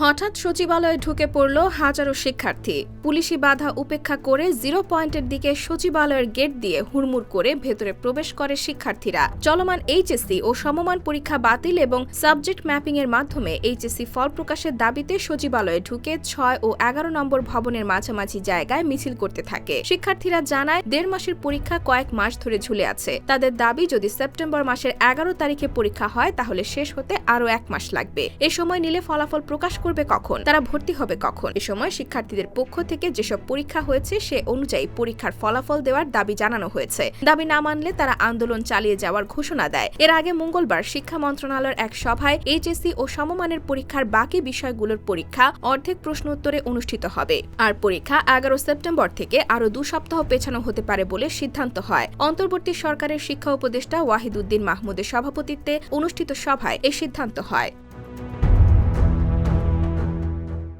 হঠাৎ সচিবালয়ে ঢুকে পড়ল হাজারো শিক্ষার্থী। পুলিশি বাধা উপেক্ষা করে জিরো পয়েন্টের দিকে সচিবালয়ের গেট দিয়ে হুড়মুড় করে ভেতরে প্রবেশ করে শিক্ষার্থীরা। চলমান এইচএসসি ও সমমান পরীক্ষা বাতিল এবং সাবজেক্ট ম্যাপিং এর মাধ্যমে এইচএসসি ফল প্রকাশের দাবিতে সচিবালয়ে ঢুকে ছয় ও এগারো নম্বর ভবনের মাঝামাঝি জায়গায় মিছিল করতে থাকে। শিক্ষার্থীরা জানায়, দেড় মাসের পরীক্ষা কয়েক মাস ধরে ঝুলে আছে। তাদের দাবি, যদি সেপ্টেম্বর মাসের এগারো তারিখে পরীক্ষা হয়, তাহলে শেষ হতে আরও এক মাস লাগবে। এ সময় নিলে ফলাফল প্রকাশ করবে কখন? তারা ভর্তি হবে কখন? এ সময় শিক্ষার্থীদের পক্ষ থেকে যেসব পরীক্ষা হয়েছে, সে অনুযায়ী পরীক্ষার ফলাফল দেওয়ার দাবি জানানো হয়েছে। দাবি না মানলে তারা আন্দোলন চালিয়ে যাওয়ার ঘোষণা দেয়। এর আগে মঙ্গলবার শিক্ষা মন্ত্রণালয়ের এক সভায় এইচএসসি ও সমমানের পরীক্ষার বাকি বিষয়গুলোর পরীক্ষা অর্ধেক প্রশ্ন উত্তরে অনুষ্ঠিত হবে। আর পরীক্ষা এগারো সেপ্টেম্বর থেকে আরও দু সপ্তাহ পেছানো হতে পারে বলে সিদ্ধান্ত হয়। অন্তর্বর্তী সরকারের শিক্ষা উপদেষ্টা ওয়াহিদুদ্দিন মাহমুদের সভাপতিত্বে অনুষ্ঠিত সভায় এ সিদ্ধান্ত হয়।